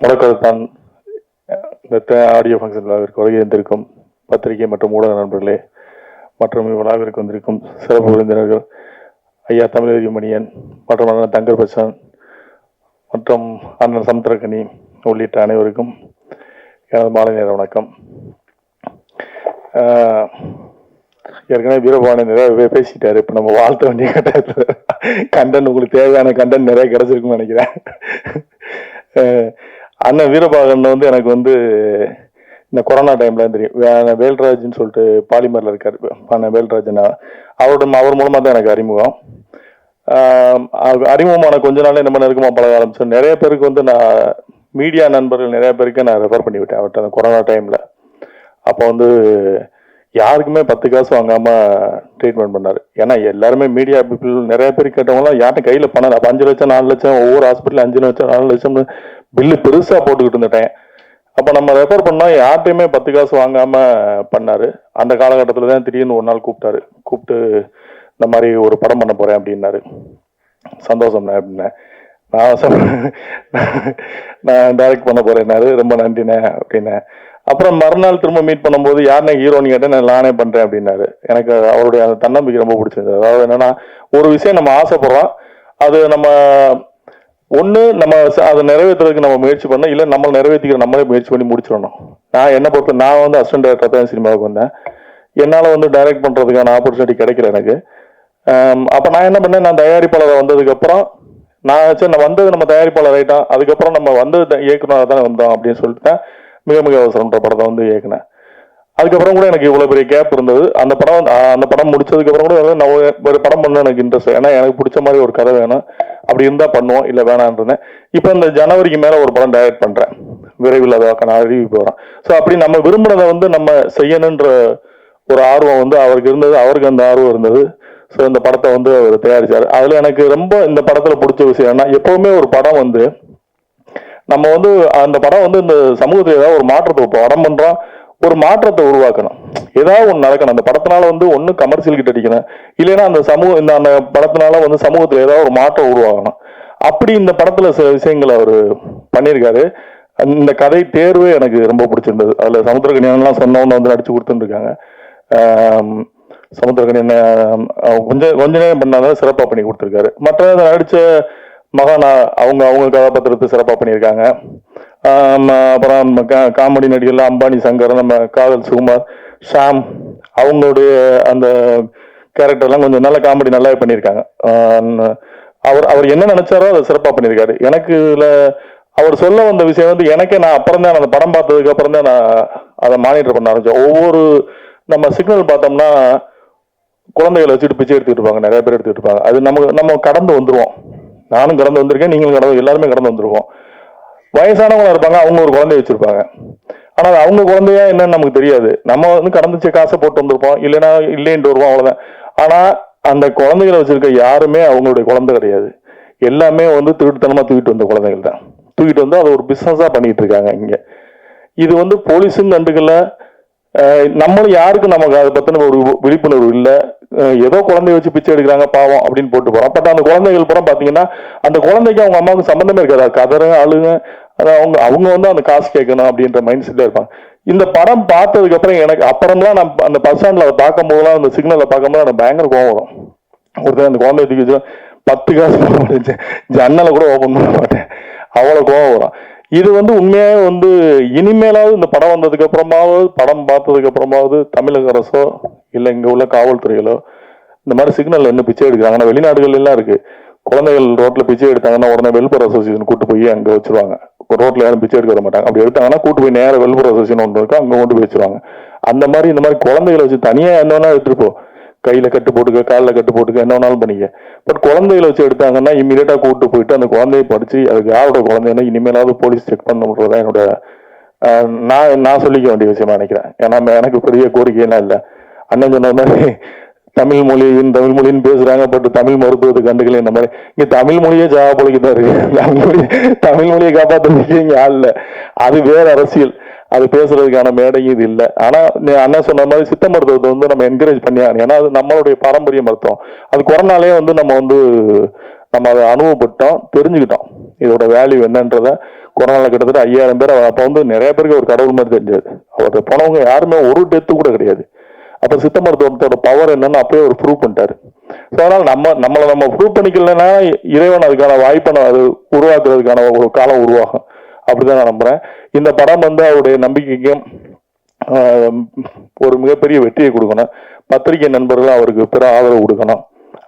முடக்கத்தான் இந்த audio function விழாவிற்கு வருகை வந்திருக்கும் பத்திரிகை மற்றும் ஊடக நண்பர்களே மற்றும் இவ்விழாவிற்கு வந்திருக்கும் சிறப்பு விருந்தினர்கள் ஐயா தமிழறிவு மணியன் மற்றும் அண்ணன் தங்கர் பச்சான் மற்றும் அண்ணன் சமுத்திரக்கனி உள்ளிட்ட அனைவருக்கும் எனது மாலை நேர வணக்கம். ஏற்கனவே வீரபாணி நிறைய பேசிட்டாரு இப்போ நம்ம வாழ்த்த வேண்டிய கட்டத்தில் கண்டன் உங்களுக்கு தேவையான கண்டன் நிறைய கிடைச்சிருக்குன்னு நினைக்கிறேன். அண்ணன் வீரபாகன் வந்து எனக்கு வந்து இந்த கொரோனா டைம்ல தெரியும். வேல்ராஜ்னு சொல்லிட்டு பாலிமர்ல இருக்காரு. அண்ணன் வேல்ராஜன் அவரோட அவர் மூலமா தான் எனக்கு அறிமுகம். அறிமுகமான கொஞ்ச நாள் நம்ம நெருக்கமா பழக ஆரம்பிச்சோம். நிறைய பேருக்கு வந்து நான் மீடியா நண்பர்கள் நிறைய பேருக்கு நான் ரெஃபர் பண்ணி விட்டேன் அவர்கிட்ட அந்த கொரோனா டைம்ல அப்போ வந்து யாருக்குமே பத்து காசு வாங்காம ட்ரீட்மெண்ட் பண்ணாரு. ஏன்னா எல்லாருமே மீடியா பீப்புள் நிறைய பேர் கேட்டவங்களாம் யார்ட்ட கையில பணம் அப்போ அஞ்சு லட்சம் நாலு லட்சம் ஒவ்வொரு ஹாஸ்பிட்டல் அஞ்சு லட்சம் நாலு லட்சம் பில்லு பெருசா போட்டுக்கிட்டு இருந்துட்டேன். அப்போ நம்ம ரெஃபர் பண்ணால் யார்ட்டையுமே பத்து காசு வாங்காம பண்ணார். அந்த காலகட்டத்தில் தான் திடீர்னு ஒரு நாள் கூப்பிட்டாரு. கூப்பிட்டு இந்த மாதிரி ஒரு படம் பண்ண போகிறேன் அப்படின்னாரு. சந்தோஷம்ண்ணே அப்படின்னேன். நான் சொன்னேன் நான் டைரக்ட் பண்ண போறேன்னாரு ரொம்ப நன்றிண்ணே அப்படின்னேன் அப்புறம் மறுநாள் திரும்ப மீட் பண்ணும்போது யாருனே ஹீரோன்னு கேட்டேன் நான் நானே பண்றேன் அப்படின்னாரு. எனக்கு அவருடைய அந்த தன்னம்பிக்கை ரொம்ப பிடிச்சிருந்தது. அதாவது என்னன்னா ஒரு விஷயம் நம்ம ஆசைப்படுறோம். அது நம்ம ஒன்று நம்ம அதை நிறைவேற்றுறதுக்கு நம்ம முயற்சி பண்ணோம் இல்லை நம்ம நிறைவேற்றிக்கிற நம்மளே முயற்சி பண்ணி முடிச்சிடணும். நான் என்ன பொறுத்த நான் வந்து அசிஸ்டன்ட் டேரக்டர் தான் சினிமாவுக்கு வந்தேன். என்னால் வந்து டைரக்ட் பண்ணுறதுக்கான ஆப்பர்ச்சுனிட்டி கிடைக்கல எனக்கு. அப்போ நான் என்ன பண்ணேன்? நான் தயாரிப்பாளர் வந்ததுக்கப்புறம் நான் சரி நான் வந்தது நம்ம தயாரிப்பாளர் ரைட்டா அதுக்கப்புறம் நம்ம வந்தது த- தான் வந்தோம் அப்படின்னு சொல்லிட்டு மிக மிக அவசரம்ன்ற படத்தை வந்து இயக்குனேன். அதுக்கப்புறம் கூட எனக்கு இவ்வளோ பெரிய கேப் இருந்தது. அந்த படம் அந்த படம் முடிச்சதுக்கப்புறம் கூட நான் ஒரு- படம் பண்ண எனக்கு இன்ட்ரெஸ்ட் ஏன்னா எனக்கு பிடிச்ச மாதிரி ஒரு கதை வேணும். அப்படி இருந்தால் பண்ணுவோம் இல்லை வேணான்றேன் இப்போ இந்த ஜனவரிக்கு மேலே ஒரு படம் டைரக்ட் பண்ணுறேன் விரைவில் அதை நான் அறிவிப்பு போகிறேன் ஸோ அப்படி நம்ம விரும்புனதை வந்து நம்ம செய்யணுன்ற ஒரு ஆர்வம் வந்து அவருக்கு இருந்தது. அவருக்கு அந்த ஆர்வம் இருந்தது. ஸோ இந்த படத்தை வந்து அவர் தயாரித்தார் அதில் எனக்கு ரொம்ப இந்த படத்தில் பிடிச்ச விஷயம் என்ன எப்போவுமே ஒரு படம் வந்து நம்ம வந்து அந்த படம் வந்து இந்த சமூகத்தில் ஏதாவது ஒரு மாற்றத்தை இப்போ படம் பண்ணுறோம் ஒரு மாற்றத்தை உருவாக்கணும். ஏதாவது ஒன்று நடக்கணும். அந்த படத்தினால வந்து ஒன்று கமர்ஷியல் கிட்ட அடிக்கணும். இல்லைன்னா அந்த சமூக இந்த அந்த படத்தினால வந்து சமூகத்தில் ஏதாவது ஒரு மாற்றம் உருவாகணும். அப்படி இந்த படத்தில் சில விஷயங்களை அவர் பண்ணியிருக்காரு. இந்த கதை தேர்வு எனக்கு ரொம்ப பிடிச்சிருந்தது. அதுல சமுத்திரகனியெல்லாம் சொன்னவங்க வந்து நடிச்சு கொடுத்துருக்காங்க சமுத்திரகனியன் கொஞ்சம் கொஞ்ச நேரம் பண்ணாதான் சிறப்பாக பண்ணி கொடுத்துருக்காரு. மற்ற நடித்த மகானா அவங்க அவங்க கதாபாத்திரத்தை சிறப்பாக பண்ணியிருக்காங்க. அப்புறம் காமெடி நடிகர்கள் அம்பானி சங்கர் நம்ம காதல் சுகுமார் ஷாம் அவங்களுடைய அந்த கேரக்டர்லாம் கொஞ்சம் நல்ல காமெடி நல்லாவே பண்ணியிருக்காங்க. அவர் அவர் என்ன நினைச்சாரோ அதை சிறப்பாக பண்ணியிருக்காரு. எனக்கு இதில் அவர் சொல்ல வந்த விஷயம் வந்து எனக்கே நான் அப்புறம் தான் அந்த படம் பார்த்ததுக்கு அப்புறம் தான் நான் அதை மானிட்டர் பண்ண ஆரம்பிச்சேன். ஒவ்வொரு நம்ம சிக்னல் பார்த்தோம்னா குழந்தைகளை வச்சுட்டு பிச்சை எடுத்துட்டு இருப்பாங்க நிறைய பேர் எடுத்துட்டு இருப்பாங்க. அது நமக்கு நம்ம கடந்து வந்துருவோம். நானும் கடந்து வந்திருக்கேன் நீங்களும் கடந்து எல்லாருமே கடந்து வந்துருவோம். வயசானவங்களா இருப்பாங்க அவங்க ஒரு குழந்தைய வச்சிருப்பாங்க. ஆனா அது அவங்க குழந்தையா என்னன்னு நமக்கு தெரியாது. நம்ம வந்து கடந்துச்சு காசை போட்டு வந்திருப்போம் இல்லைன்னா இல்லைன்ட்டு வருவோம் அவ்வளவுதான். ஆனா அந்த குழந்தைகளை வச்சிருக்க யாருமே அவங்களுடைய குழந்தை கிடையாது. எல்லாமே வந்து திருட்டுத்தனமா தூக்கிட்டு வந்த குழந்தைகள் தான். தூக்கிட்டு வந்து அதை ஒரு பிசினஸா பண்ணிட்டு இருக்காங்க இங்க. இது வந்து போலீஸும் கண்டுக்கல. நம்மளும் யாருக்கும் நமக்கு அதை பத்தின ஒரு விழிப்புணர்வு இல்லை. ஏதோ குழந்தைய வச்சு பிச்சை எடுக்கிறாங்க பாவம் அப்படின்னு போட்டு போறோம். பட் அந்த குழந்தைகள் புறம் பாத்தீங்கன்னா அந்த குழந்தைக்கு அவங்க அம்மாவுக்கு சம்பந்தமே இருக்காது. அது கதறுங்க அழுங்க அவங்க அவங்க வந்து அந்த காசு கேட்கணும் அப்படின்ற மைண்ட் செட்ல இருப்பாங்க. இந்த படம் பார்த்ததுக்கு அப்புறம் எனக்கு அப்புறம்லாம் நான் அந்த பஸ் ஸ்டாண்ட்ல அதை பார்க்கும் போதெல்லாம் அந்த சிக்னலை பார்க்கும்போது எனக்கு பயங்கர கோவம் வரும். ஒருத்தர் அந்த குழந்தைய தூக்கி வச்சு பத்து காசு ஜன்னலை கூட ஓபன் பண்ண மாட்டேன். அவ்வளோ கோவம் வரும். இது வந்து உண்மையாக வந்து இனிமேலாவது இந்த படம் வந்ததுக்கு அப்புறமாவது படம் பார்த்ததுக்கு அப்புறமாவது தமிழக அரசோ இல்லை இங்கே உள்ள காவல்துறைகளோ இந்த மாதிரி சிக்னல் என்ன பிச்சை எடுக்கிறாங்க. ஆனா வெளிநாடுகள் எல்லாம் இருக்கு. குழந்தைகள் ரோட்ல பிச்சை எடுத்தாங்கன்னா உடனே வெல்பர் அசோசியேஷன் கூட்டு போய் அங்க வச்சிருவாங்க. ரோட்ல யாரும் பிச்சை எடுக்க வர மாட்டாங்க. அப்படி எடுத்தாங்கன்னா கூட்டு போய் நேராக வெல்பர் அசோசியேஷன் ஒன்று இருக்கு. அங்கே கொண்டு போய் வச்சிருவாங்க. அந்த மாதிரி இந்த மாதிரி குழந்தைகளை வச்சு தனியாக என்ன வேணா எடுத்துட்டு கையில கட்டு போட்டுக்க காலில் கட்டு போட்டுக்க என்ன வேணாலும் பண்ணிக்க. பட் குழந்தைகளை வச்சு எடுத்தாங்கன்னா இமீடியட்டா கூட்டு போயிட்டு அந்த குழந்தைய படிச்சு அதுக்கு யாரோட குழந்தைன்னா இனிமேலாவது போலீஸ் செக் பண்ணணுன்றதான் என்னோட நான் நான் சொல்லிக்க வேண்டிய விஷயமா நினைக்கிறேன். ஏன்னா எனக்கு பெரிய கோரிக்கையெல்லாம் இல்லை. அண்ணன் சொன்ன மாதிரி தமிழ் மொழியின் தமிழ் மொழின்னு பேசுறாங்க பட் தமிழ் மருத்துவத்தை கண்டுக்கல இந்த மாதிரி. இங்க தமிழ் மொழியே ஜாவா பொழிக்கு தான் இருக்கு. தமிழ் மொழி தமிழ் மொழியை காப்பாற்றுறதுக்கு இங்க ஆள் இல்லை. அது வேற அரசியல். அது பேசுறதுக்கான மேடையும் இது இல்லை. ஆனா நீ அண்ணன் சொன்ன மாதிரி சித்த மருத்துவத்தை வந்து நம்ம என்கரேஜ் பண்ணி ஏன்னா அது நம்மளுடைய பாரம்பரிய மருத்துவம். அது கொரோனாலே வந்து நம்ம வந்து நம்ம அதை அனுபவப்பட்டோம் தெரிஞ்சுக்கிட்டோம். இதோட வேல்யூ என்னன்றத கொரோனால கிட்டத்தட்ட ஐயாயிரம் பேர் அப்போ வந்து நிறைய பேருக்கு ஒரு கடவுள் மாதிரி தெரிஞ்சது. அவர்கிட்ட போனவங்க யாருமே ஒரு டெத்து கூட கிடையாது. அப்புறம் சித்த மருத்துவத்தோட பவர் என்னன்னு அப்படியே அவர் ப்ரூவ் பண்ணிட்டாரு. ஸோ அதனால நம்ம நம்மளை நம்ம ப்ரூவ் பண்ணிக்கலன்னா இறைவன் அதுக்கான வாய்ப்பை அது உருவாக்குறதுக்கான ஒரு காலம் உருவாகும். அப்படிதான் நான் நம்புறேன். இந்த படம் வந்து அவருடைய நம்பிக்கைக்கும் ஒரு மிகப்பெரிய வெற்றியை கொடுக்கணும். பத்திரிகை நண்பர்களும் அவருக்கு பிற ஆதரவு கொடுக்கணும்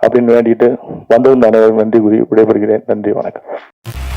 அப்படின்னு வேண்டிட்டு வந்திருந்த அனைவரும் நன்றி கூறி விடைபெறுகிறேன். நன்றி வணக்கம்.